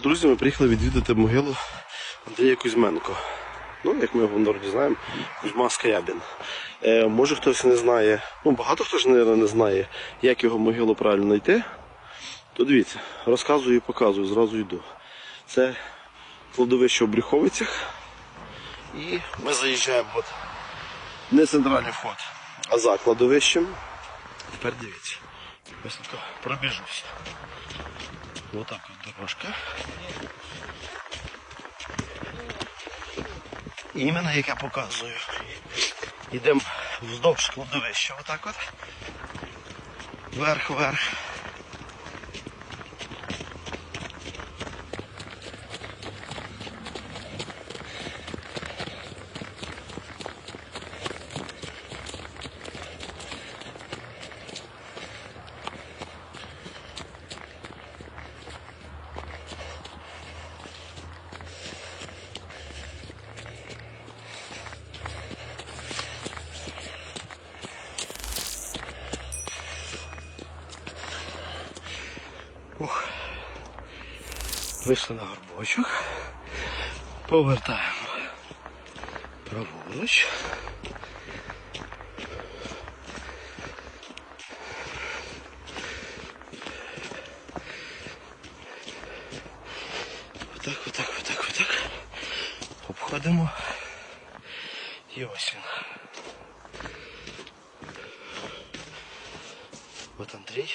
з друзями приїхали відвідати могилу Андрія Кузьменко. Ну, як ми його в народі знаємо, Кузьма Скаябін. Е, може хтось не знає, ну багато хто ж не, не знає, як його могилу правильно знайти. То дивіться, розказую і показую, зразу йду. Це кладовище в Брюховицях. І ми заїжджаємо от не центральний вход, а за кладовищем. Тепер дивіться. Ось тако пробіжуся. Отак от дорожка. Іменно як я показую. Йдемо вздовж кладовища, отак от. Вверх, Ух. Вийшли на горбочок. Повертаємо праворуч. Отак, отак, отак, отак. Обходимо. І ось він. От Андрій.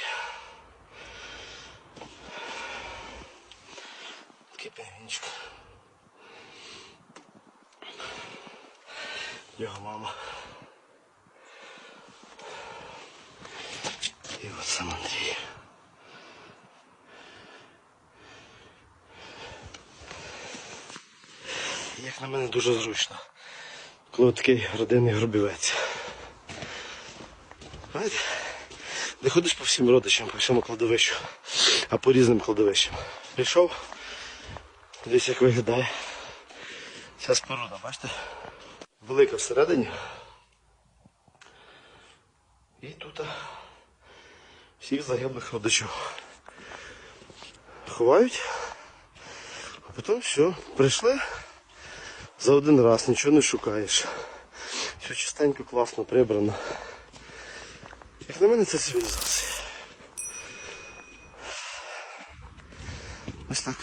Пінгвінчик. Його мама. І от сам Андрій. Як на мене дуже зручно, коли такий родинний гробівець. Знаєте, не ходиш по всім родичам, по всьому кладовищу, а по різним кладовищам. Прийшов, дивись як виглядає. Ця споруда, бачите? Велика всередині. І тут всіх загиблих родичів ховають, а потім все, прийшли за один раз, нічого не шукаєш. Все чистенько, класно, прибрано. Як на мене це цивілізація. Ось так.